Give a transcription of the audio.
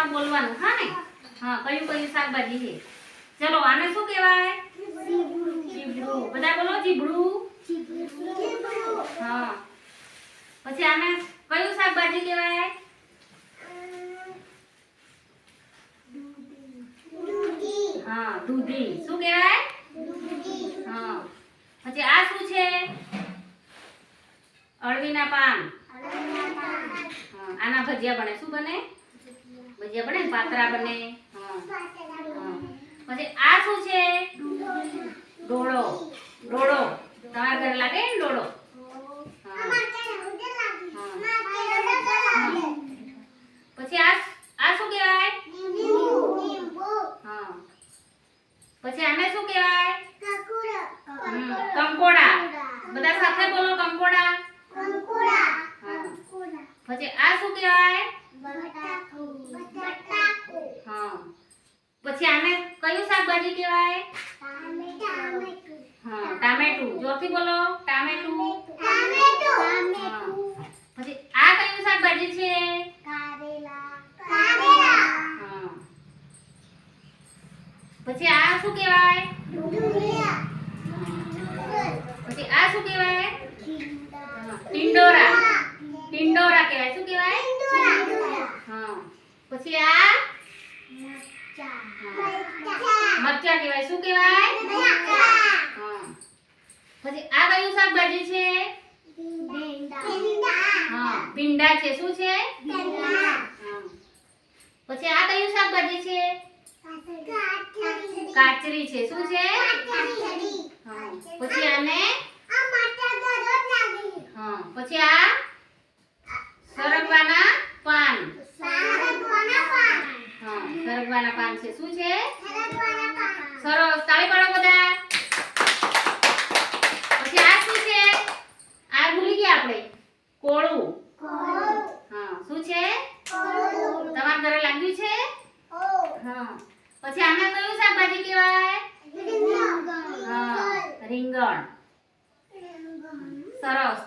આમાં બોલવાનું. હા ને? હા કયું કયું શાકભાજી છે? ચલો આને શું કહેવાય? જીબડું બધા બોલો જીબડું હા. પછી આને કયું શાકભાજી કહેવાય? હા દૂધી. શું કહેવાય? હા. પછી આ શું છે? અળવીના પાન. આના ભજીયા બને. શું બને? ભજીયા બને પાતરા બને. પછી આ શું છે? ડોળો. ડોળો. તમારા ઘરે લાગે ને ડોળો. પછી આ આ શું કહેવાય? પછી આને શું કહેવાય? કંકોડા. બધા સાથે બોલો કંકોડા. હા. પછી આ શું કહેવાય હા પછી આને કયું શાકભાજી કહેવાય? હા ટામેટું. જોરથી બોલો ટામેટું. પછી આ કયું શાકભાજી છે? પછી આ શું કહેવાય? પછી આ શું કહેવાય? ટિંડોરા. ટિંડોરા. કહેવાય. શું કહેવાય? હા. પછી આ? મરચા. કહેવાય. શું કહેવાય? હા. પછી આ કયું શાકભાજી છે? હા ભીંડા છે. શું છે? હા. પછી આ કયું શાકભાજી છે? કાચરી. છે. શું છે? હા. પછી આને? હા. પછી આ સરગવાના પાન હા પાન છે. શું છે? સરસ. તાળી પાડો બધા. પછી આ શું છે? આ ભૂલી ગયા આપણે. કોળું. હા શું છે? તમારા ઘરે લાગ્યું છે? હા. પછી આને કયું શાકભાજી કહેવાય? હા રીંગણ. સરસ.